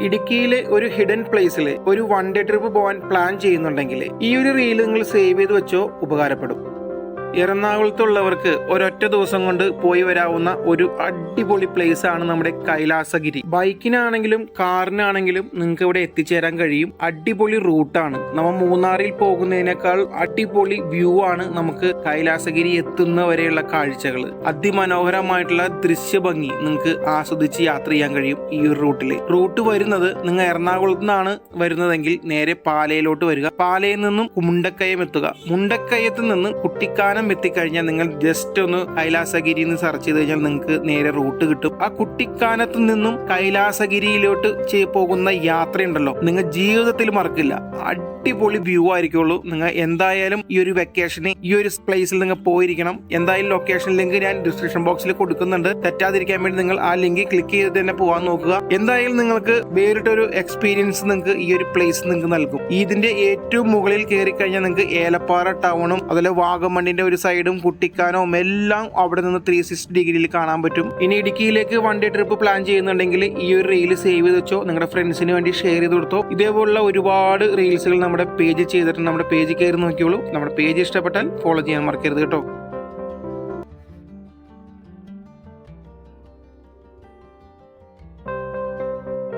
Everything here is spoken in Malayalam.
ഇടുക്കിയിലെ ഒരു ഹിഡൻ പ്ലേസിൽ ഒരു വൺ ഡേ ട്രിപ്പ് പോകാൻ പ്ലാൻ ചെയ്യുന്നുണ്ടെങ്കിൽ ഈ ഒരു റീൽ നിങ്ങൾ സേവ് ചെയ്ത് വെച്ചോ ഉപകാരപ്പെടും. എറണാകുളത്തുള്ളവർക്ക് ഒരൊറ്റ ദിവസം കൊണ്ട് പോയി വരാവുന്ന ഒരു അടിപൊളി പ്ലേസ് ആണ് നമ്മുടെ കൈലാസഗിരി. ബൈക്കിനാണെങ്കിലും കാറിനാണെങ്കിലും നിങ്ങൾക്ക് ഇവിടെ എത്തിച്ചേരാൻ കഴിയും. അടിപൊളി റൂട്ടാണ് നമ്മൾ മൂന്നാറിൽ പോകുന്നതിനേക്കാൾ അടിപൊളി വ്യൂ ആണ് നമുക്ക് കൈലാസഗിരി എത്തുന്ന വരെയുള്ള കാഴ്ചകൾ അതിമനോഹരമായിട്ടുള്ള ദൃശ്യഭംഗി നിങ്ങൾക്ക് ആസ്വദിച്ച് യാത്ര ചെയ്യാൻ കഴിയും ഈ ഒരു റൂട്ടിൽ റൂട്ട് വരുന്നത് നിങ്ങൾ എറണാകുളത്ത് നിന്നാണ് വരുന്നതെങ്കിൽ നേരെ പാലയിലോട്ട് വരിക. പാലയിൽ നിന്നും മുണ്ടക്കയം എത്തുക. മുണ്ടക്കയത്ത് നിന്ന് കുട്ടിക്കാനം എത്തിക്കഴിഞ്ഞാൽ നിങ്ങൾ ജസ്റ്റ് ഒന്ന് കൈലാസഗിരി എന്ന് സെർച്ച് ചെയ്ത് കഴിഞ്ഞാൽ നിങ്ങൾക്ക് നേരെ റൂട്ട് കിട്ടും. ആ കുട്ടിക്കാനത്ത് നിന്നും കൈലാസഗിരിയിലോട്ട് പോകുന്ന യാത്രയുണ്ടല്ലോ. നിങ്ങൾ ജീവിതത്തിൽ മറക്കില്ല. അടിപൊളി വ്യൂ ആയിരിക്കുള്ളൂ. നിങ്ങൾ എന്തായാലും ഈ ഒരു വെക്കേഷന് ഈ ഒരു പ്ലേസിൽ നിങ്ങൾ പോയിരിക്കണം. എന്തായാലും ലൊക്കേഷൻ ലിങ്ക് ഞാൻ ഡിസ്ക്രിപ്ഷൻ ബോക്സിൽ കൊടുക്കുന്നുണ്ട്. തെറ്റാതിരിക്കാൻ വേണ്ടി നിങ്ങൾ ആ ലിങ്ക് ക്ലിക്ക് ചെയ്ത് തന്നെ പോകാൻ നോക്കുക. എന്തായാലും നിങ്ങൾക്ക് വേറിട്ടൊരു എക്സ്പീരിയൻസ് നിങ്ങൾക്ക് ഈ ഒരു പ്ലേസ് നിങ്ങൾക്ക് നൽകും. ഇതിന്റെ ഏറ്റവും മുകളിൽ കയറി കഴിഞ്ഞാൽ നിങ്ങൾക്ക് ഏലപ്പാറ ടൗണും അതുപോലെ വാഗമണ്ണിന്റെ ഒരു സൈഡും കുട്ടിക്കാനവും എല്ലാം അവിടെ നിന്ന് ത്രീ സിക്സ്റ്റി ഡിഗ്രിയിൽ കാണാൻ പറ്റും. ഇനി ഇടുക്കിയിലേക്ക് വൺ ഡേ ട്രിപ്പ് പ്ലാൻ ചെയ്യുന്നുണ്ടെങ്കിൽ ഈ ഒരു റീൽ സേവ് ചെയ്ത് വെച്ചോ. നിങ്ങളുടെ ഫ്രണ്ട്സിന് വേണ്ടി ഷെയർ ചെയ്ത് കൊടുത്തോ. ഇതേപോലുള്ള ഒരുപാട് റീൽസുകൾ നമ്മുടെ പേജ് ചെയ്തിട്ടുണ്ട്. നമ്മുടെ പേജ് കയറി നോക്കിയോളൂ. നമ്മുടെ പേജ് ഇഷ്ടപ്പെട്ടാൽ ഫോളോ ചെയ്യാൻ മറക്കരുത് കേട്ടോ.